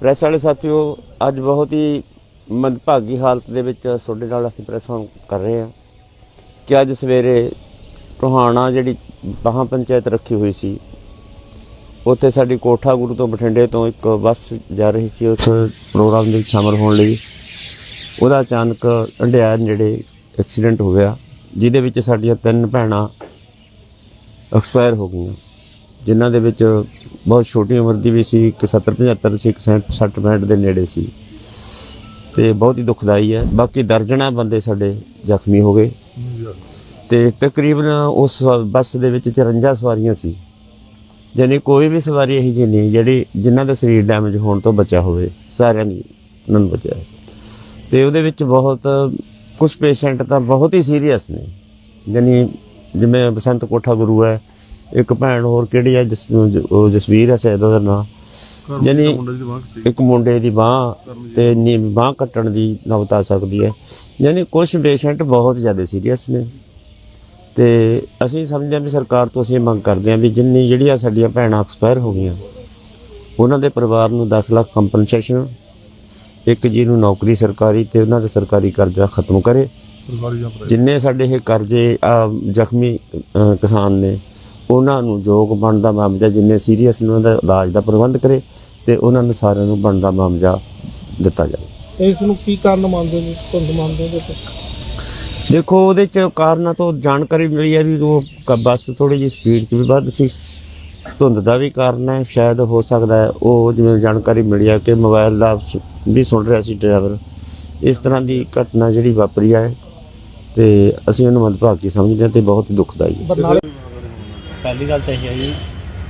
Press ਵਾਲੇ ਸਾਥੀਓ, ਅੱਜ ਬਹੁਤ ਹੀ ਮੰਦਭਾਗੀ ਹਾਲਤ ਦੇ ਵਿੱਚ ਤੁਹਾਡੇ ਨਾਲ ਅਸੀਂ ਪ੍ਰੈਸ ਕਰ ਰਹੇ ਹਾਂ ਕਿ ਅੱਜ ਸਵੇਰੇ ਟੋਹਾਣਾ ਜਿਹੜੀ ਬਾਹਾਂ ਪੰਚਾਇਤ ਰੱਖੀ ਹੋਈ ਸੀ, ਉੱਥੇ ਸਾਡੀ ਕੋਠਾ ਗੁਰੂ ਤੋਂ ਬਠਿੰਡੇ ਤੋਂ ਇੱਕ ਬੱਸ ਜਾ ਰਹੀ ਸੀ, ਉਸ ਪ੍ਰੋਗਰਾਮ ਦੇ ਵਿੱਚ ਸ਼ਾਮਲ ਹੋਣ ਲਈ। ਉਹਦਾ ਅਚਾਨਕ ਅੰਡਿਆਰ ਨੇੜੇ ਐਕਸੀਡੈਂਟ ਹੋ ਗਿਆ, ਜਿਹਦੇ ਵਿੱਚ ਸਾਡੀਆਂ ਤਿੰਨ ਭੈਣਾਂ ਐਕਸਪਾਇਰ ਹੋ ਗਈਆਂ। ਜਿਨ੍ਹਾਂ ਦੇ ਵਿੱਚ ਬਹੁਤ ਛੋਟੀ ਉਮਰ ਦੀ ਵੀ ਸੀ, ਇੱਕ 70 75 ਸੀ, ਇੱਕ 60 65 ਦੇ ਨੇੜੇ ਸੀ। ਤੇ ਬਹੁਤ ਹੀ ਦੁਖਦਾਈ ਹੈ। ਬਾਕੀ ਦਰਜਣਾ ਬੰਦੇ ਸਾਡੇ ਜ਼ਖਮੀ ਹੋ ਗਏ। ਤੇ ਤਕਰੀਬਨ ਉਸ ਬੱਸ ਦੇ ਵਿੱਚ 54 ਸਵਾਰੀਆਂ ਸੀ। ਯਾਨੀ ਕੋਈ ਵੀ ਸਵਾਰੀ ਇਹੀ ਜਿਹੀ ਨਹੀਂ, ਜਿਹੜੀ ਜਿਨ੍ਹਾਂ ਦਾ ਸਰੀਰ ਡੈਮੇਜ ਹੋਣ ਤੋਂ ਬਚਿਆ ਹੋਵੇ, ਸਾਰਿਆਂ ਦੀ, ਉਹਨਾਂ ਨੂੰ ਬਚਿਆ ਹੈ। ਤੇ ਉਹਦੇ ਵਿੱਚ ਬਹੁਤ ਕੁਝ ਪੇਸ਼ੈਂਟ ਤਾਂ ਬਹੁਤ ਹੀ ਸੀਰੀਅਸ ਨੇ। ਯਾਨੀ ਜਿਵੇਂ ਬਸੰਤ ਕੋਠਾ ਗੁਰੂ ਹੈ ਇੱਕ ਭੈਣ ਹੋਰ ਕਿਹੜੀ ਹੈ ਜਿਸ ਉਹ ਜਸਵੀਰ ਹੈ ਸ਼ਾਇਦ ਉਹਦਾ ਨਾਂ। ਯਾਨੀ ਇੱਕ ਮੁੰਡੇ ਦੀ ਬਾਹ ਤੇ ਨੀ ਬਾਹ ਕੱਟਣ ਦੀ ਨੌਬਤ ਆ ਸਕਦੀ ਹੈ। ਯਾਨੀ ਕੁਝ ਪੇਸ਼ੈਂਟ ਬਹੁਤ ਜ਼ਿਆਦਾ ਸੀਰੀਅਸ ਨੇ। ਤੇ ਅਸੀਂ ਸਮਝਦੇ ਹਾਂ ਵੀ ਸਰਕਾਰ ਤੋਂ ਅਸੀਂ ਮੰਗ ਕਰਦੇ ਹਾਂ ਵੀ ਜਿੰਨੀ ਜਿਹੜੀਆਂ ਸਾਡੀਆਂ ਭੈਣਾਂ ਐਕਸਪਾਇਰ ਹੋ ਗਈਆਂ ਉਹਨਾਂ ਦੇ ਪਰਿਵਾਰ ਨੂੰ 10 ਲੱਖ ਕੰਪਨਸੇਸ਼ਨ ਇੱਕ ਜੀ ਨੂੰ ਨੌਕਰੀ ਸਰਕਾਰੀ ਤੇ ਉਹਨਾਂ ਦਾ ਸਰਕਾਰੀ ਕਰਜ਼ਾ ਖਤਮ ਕਰੇ। ਜਿੰਨੇ ਸਾਡੇ ਇਹ ਕਰਜ਼ੇ ਜ਼ਖਮੀ ਕਿਸਾਨ ਨੇ ਉਹਨਾਂ ਨੂੰ ਯੋਗ ਬਣਦਾ ਮਾਮਲਾ ਜਿੰਨੇ ਸੀਰੀਅਸ ਨੇ ਉਹਨਾਂ ਦਾ ਇਲਾਜ ਦਾ ਪ੍ਰਬੰਧ ਕਰੇ ਤੇ ਉਹਨਾਂ ਨੂੰ ਸਾਰਿਆਂ ਨੂੰ ਬਣਦਾ ਮਾਮਲਾ ਦਿੱਤਾ ਜਾਵੇ। ਇਸ ਨੂੰ ਕੀ ਕਾਰਨ ਮੰਨਦੇ ਨੇ ਧੁੰਦ ਮੰਨਦੇ ਨੇ ਦੇਖੋ ਉਹਦੇ ਚ ਕਾਰਨਾਂ ਤੋਂ ਜਾਣਕਾਰੀ ਮਿਲੀ ਹੈ ਵੀ ਉਹ ਬੱਸ ਥੋੜੀ ਜਿਹੀ ਸਪੀਡ 'ਚ ਵੀ ਵੱਧ ਸੀ। ਧੁੰਦ ਦਾ ਵੀ ਕਾਰਨ ਹੈ ਸ਼ਾਇਦ ਹੋ ਸਕਦਾ ਹੈ ਉਹ ਜਿਵੇਂ ਜਾਣਕਾਰੀ ਮਿਲੀ ਹੈ ਕਿ ਮੋਬਾਈਲ ਦਾ ਵੀ ਸੁਣ ਰਿਹਾ ਸੀ ਡਰਾਈਵਰ। ਇਸ ਤਰ੍ਹਾਂ ਦੀ ਘਟਨਾ ਜਿਹੜੀ ਵਾਪਰੀ ਹੈ ਤੇ ਅਸੀਂ ਉਹਨੂੰ ਮੰਦਭਾਗੀ ਸਮਝਦੇ ਹਾਂ ਤੇ ਬਹੁਤ ਦੁਖਦਾਈ ਹੈ। ਪਹਿਲੀ ਗੱਲ ਤਾਂ ਇਹ ਹੈ ਜੀ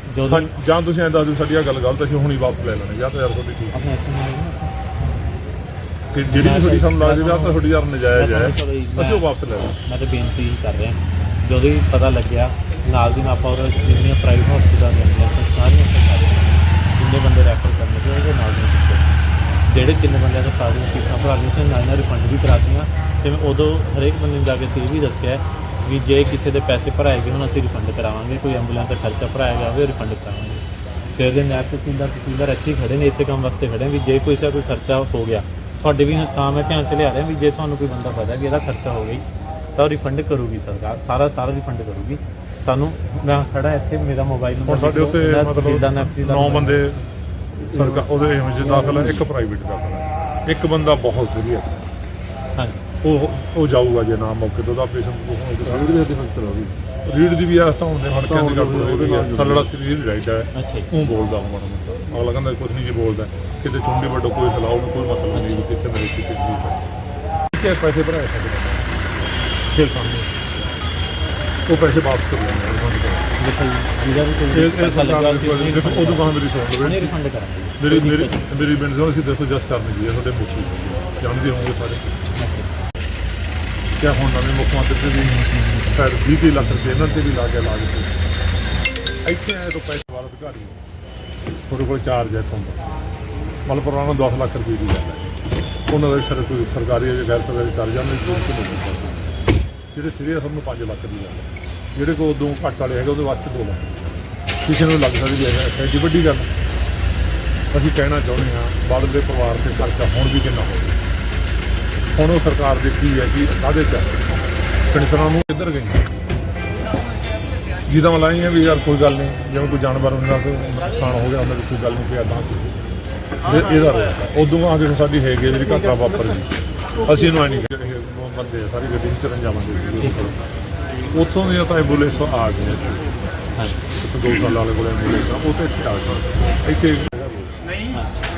ਜਦੋਂ ਹਾਂ ਜਾਂ ਤੁਸੀਂ ਐਂ ਦੱਸ ਦਿਓ ਸਾਡੀ ਆ ਗੱਲ ਗਲਤ ਅਸੀਂ ਹੁਣੀ ਵਾਪਸ ਲੈ ਲੈਣੇ ਜਾਂ ਤਾਂ ਯਾਰ ਤੁਹਾਡੀ ਠੀਕ ਆਪਣੇ ਇੱਥੇ ਨਾਲ ਕਿ ਜਿਹੜੀ ਵੀ ਤੁਹਾਡੀ ਸਾਨੂੰ ਲੱਗਦੀ ਜਾਂ ਤਾਂ ਤੁਹਾਡੀ ਯਾਰ ਨਜਾਇਜ਼ ਹੈ ਅਸੀਂ ਉਹ ਵਾਪਸ ਲੈ ਲੈਣੇ ਮੈਂ ਤਾਂ ਬੇਨਤੀ ਹੀ ਕਰ ਰਿਹਾ ਜਦੋਂ ਵੀ ਪਤਾ ਲੱਗਿਆ ਨਾਲ ਦੀ ਨਾਲ ਆਪਾਂ ਉਹ ਜਿੰਨੀਆਂ ਪ੍ਰਾਈਵੇਟ ਹਸਪਤਾਲ ਨੇ ਐਂਬੂਲੈਂਸਾਂ ਸਾਰੀਆਂ ਸਰਕਾਰੀ ਜਿੰਨੇ ਬੰਦੇ ਰੈਫਰ ਕਰਨੇ ਸੀ ਉਹਦੇ ਨਾਲ ਨਹੀਂ ਕੀਤੇ ਜਿਹੜੇ ਕਿੰਨੇ ਬੰਦਿਆਂ ਦਾ ਸਾਰੀਆਂ ਫੀਸਾਂ ਭਰਾ ਲਈਆਂ ਸੀ ਨਾਲ ਨਾਲ ਰਿਫੰਡ ਵੀ ਕਰਾਤੀਆਂ ਤੇ ਮੈਂ ਉਦੋਂ ਹਰੇਕ ਬੰਦੇ ਨੂੰ ਜਾ ਕੇ ਸੀ ਵੀ ਦੱਸਿਆ ਵੀ ਜੇ ਕਿਸੇ ਦੇ ਪੈਸੇ ਭਰਾਏ ਗਏ ਹੁਣ ਅਸੀਂ ਰਿਫੰਡ ਕਰਾਵਾਂਗੇ ਕੋਈ ਐਂਬੂਲੈਂਸ ਦਾ ਖਰਚਾ ਭਰਾਇਆ ਗਿਆ ਹੋਵੇ ਰਿਫੰਡ ਕਰਾਵਾਂਗੇ। ਸ਼ਹਿਰ ਦੇ ਨਾਇਬ ਤਹਿਸੀਲਦਾਰ ਤਹਿਸੀਲਦਾਰ ਇੱਥੇ ਹੀ ਖੜੇ ਨੇ ਇਸੇ ਕੰਮ ਵਾਸਤੇ ਖੜੇ ਵੀ ਜੇ ਕੋਈ ਸਾ ਕੋਈ ਖਰਚਾ ਹੋ ਗਿਆ। ਤੁਹਾਡੇ ਵੀ ਤਾਂ ਮੈਂ ਧਿਆਨ ਚ ਲਿਆ ਰਿਹਾ ਵੀ ਜੇ ਤੁਹਾਨੂੰ ਕੋਈ ਬੰਦਾ ਪਤਾ ਵੀ ਇਹਦਾ ਖਰਚਾ ਹੋ ਗਿਆ ਜੀ, ਤਾਂ ਰਿਫੰਡ ਕਰੂਗੀ ਸਰਕਾਰ ਸਾਰਾ ਸਾਰਾ ਰਿਫੰਡ ਕਰੂਗੀ। ਸਾਨੂੰ ਮੈਂ ਖੜਾ ਇੱਥੇ ਮੇਰਾ ਮੋਬਾਈਲ ਨੰਬਰ ਸਾਡੇ ਉੱਤੇ ਮਤਲਬ 9 ਬੰਦੇ ਸਰਕਾਰ ਉਹਦੇ ਵਿੱਚ ਦਾਖਲ ਹੈ ਇੱਕ ਪ੍ਰਾਈਵੇਟ ਦਾਖਲ ਹੈ। ਇੱਕ ਬੰਦਾ ਬਹੁਤ ਸੀਰੀਅਸ ਹੈ। ਹਾਂਜੀ। ਉਹ ਉਹ ਜਾਊਗਾ ਜੇ ਨਾ ਮੌਕੇ ਤੋਂ ਉਹਦਾ ਪੇਸ਼ੈਂਟ ਰੀੜ ਦੀ ਹੱਡੀ ਫੈਕਚਰ ਹੋ ਗਈ ਰੀੜ ਦੀ ਵੀ ਆ ਤਾਂ ਹੁੰਦੇ ਮਣ ਕੇ ਦੀ ਗੱਲ ਉਹਦੇ ਨਾਲ ਥੱਲੜਾ ਸਰੀਰ ਰਾਈਟ ਹੈ ਅੱਛਾ ਜੀ। ਉਹ ਬੋਲਦਾ ਹਾਂ ਮਾੜਾ ਮੋਟਾ ਅਗਲਾ ਕਹਿੰਦਾ ਕੁਝ ਨਹੀਂ ਜੀ ਬੋਲਦਾ। ਕਿਤੇ ਚੁੰਡੀ ਵੱਡੋ ਕੋਈ ਹਲਾਓ ਨੂੰ ਕੋਈ ਮਤਲਬ ਨਹੀਂ ਕਿੱਥੇ ਮੇਰੇ ਕਿੱਥੇ ਠੀਕ ਹੈ ਕਿੱਥੇ ਪੈਸੇ ਭਰਾਏ ਸਾਡੇ ਕੋਲ। ਫਿਰ ਸਾਹਮਣੇ ਉਹ ਪੈਸੇ ਵਾਪਸ ਕਰ ਲੈਣੇ ਰਿਫੰਡ ਕਰ ਦੇਖੋ ਜੀ ਜਿਹਦਾ ਵੀ ਇਹ ਕੋਈ ਇਹ ਪੈਸਾ ਸਰਕਾਰ ਲੱਗਾ ਦੀ ਸੀ ਦੇਖੋ ਉਦੋਂ ਕਹਾਂ ਮੇਰੀ ਸੁਣ ਲਵੇ ਮੇਰੀ ਮੇਰੀ ਮੇਰੀ ਬੇਨਤੀ ਸੀ ਦੇਖੋ ਜਸਟ ਕਰਨੀ ਜੀ ਤੁਹਾਡੇ ਮੁਖੀ ਜਾਣਦੇ ਹੋਵੋਗੇ ਸਾਰੇ। ਕਿਆ ਹੁਣ ਨਵੇਂ ਮੁੱਖ ਮੰਤਰੀ 'ਤੇ ਵੀ, ਸ਼ਾਇਦ 20 ਤੀਹ ਲੱਖ ਰੁਪਏ ਇਹਨਾਂ ਤੇ ਵੀ ਲਾ ਕੇ ਲਾ ਦਿੱਤੇ। ਇੱਥੇ ਆਏ ਤੋਂ ਪੈਸੇ ਵਾਲਾ ਅਧਿਕਾਰੀ ਤੁਹਾਡੇ ਕੋਲ ਚਾਰਜ ਹੈ ਤੁਹਾਨੂੰ ਮਤਲਬ ਨੂੰ 10 ਲੱਖ ਰੁਪਏ ਦੀ ਗੱਲ ਹੈ। ਉਹਨਾਂ ਦਾ ਸਰ, ਕੋਈ ਸਰਕਾਰੀ ਜਾਂ ਗੈਰ ਸਰਕਾਰੀ ਕਰ ਜਾਂਦੇ ਕੋਈ ਨਹੀਂ ਸਕਦੇ ਜਿਹੜੇ ਸੀਰੀਅਸ ਉਹਨੂੰ 5 ਲੱਖ ਦੀ ਗੱਲ ਹੈ। ਜਿਹੜੇ ਕੋ ਉਦੋਂ ਘੱਟ ਵਾਲੇ ਹੈਗੇ, ਉਹਦੇ ਵਾਸਤੇ 2 ਲੱਖ ਕਿਸੇ ਨੂੰ ਲੱਗ ਸਕਦੀ ਹੈ। ਇਹ ਐਡੀ ਵੱਡੀ ਗੱਲ ਅਸੀਂ ਕਹਿਣਾ ਚਾਹੁੰਦੇ ਹਾਂ ਬਲਦ ਦੇ ਪਰਿਵਾਰ ਤੇ ਖਰਚਾ ਹੁਣ ਵੀ ਕਿੰਨਾ ਹੋਵੇ ਹੁਣ ਉਹ ਸਰਕਾਰ ਦੇ ਕੀ ਹੈ ਕਿ ਕਾਹਦੇ ਚ ਪਿੰਡਰਾਂ ਨੂੰ ਕਿੱਧਰ ਗਈਆਂ ਜਿਹਦਾ ਮਲਾਈ ਹੈ ਵੀ ਯਾਰ ਕੋਈ ਗੱਲ ਨਹੀਂ ਜਿਵੇਂ ਕੋਈ ਜਾਨਵਰ ਉਹਨਾਂ ਦਾ ਨੁਕਸਾਨ ਹੋ ਗਿਆ ਉਹਨਾਂ ਦੀ ਕੋਈ ਗੱਲ ਨਹੀਂ ਪਿਆ ਤਾਂ। ਇਹ ਇਹਦਾ ਉਦੋਂ ਆ ਕੇ ਸਾਡੀ ਹੈਗੀ ਹੈ ਜਿਹੜੀ ਘਟਨਾ ਵਾਪਰ ਗਈ। ਅਸੀਂ ਇਹਨੂੰ ਨਹੀਂ ਕਿ ਬੰਦੇ ਸਾਰੀ ਗੱਡੀ ਚ ਰੰਜਾਵਾਂਗੇ ਸੀ ਉੱਥੋਂ ਦੀਆਂ ਤਾਂ ਐਂਬੂਲੈਂਸ ਆ ਹਾਂਜੀ। ਇੱਕ ਦੋ ਸਾਲ ਵਾਲੇ ਕੋਲ ਐਂਬੂਲੈਂਸ ਆ ਉਹ ਤੇ ਇੱਥੇ ਆ ਗਏ ਇੱਥੇ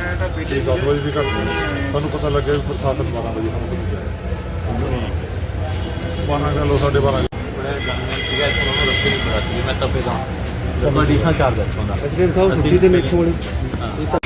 ਬੀਟੇ 10 ਵਜੇ ਦੀ ਘਟਨਾ ਤੁਹਾਨੂੰ ਪਤਾ ਲੱਗਿਆ ਵੀ ਪ੍ਰਸ਼ਾਸਨ 12 ਵਜੇ ਕੋਲ ਜਾਏ 12 ਗੱਲ ਸਾਡੇ 12 ਬੜਾ ਗੰਨ ਸੀਗਾ ਇੱਥੋਂ ਉਹਨੂੰ ਰਸਤੇ ਨਹੀਂ ਪਤਾ ਸੀ ਮੈਂ ਤਾਂ ਪਹਿਲਾਂ ਕੰਡੀਸ਼ਨ ਚਾਰਜ ਇੱਥੋਂ ਦਾ ਐਸਡੀਐਮ ਸਾਹਿਬ ਛੁੱਟੀ ਤੇ ਮੇਖੋ ਵਾਲੀ ਹਾਂ।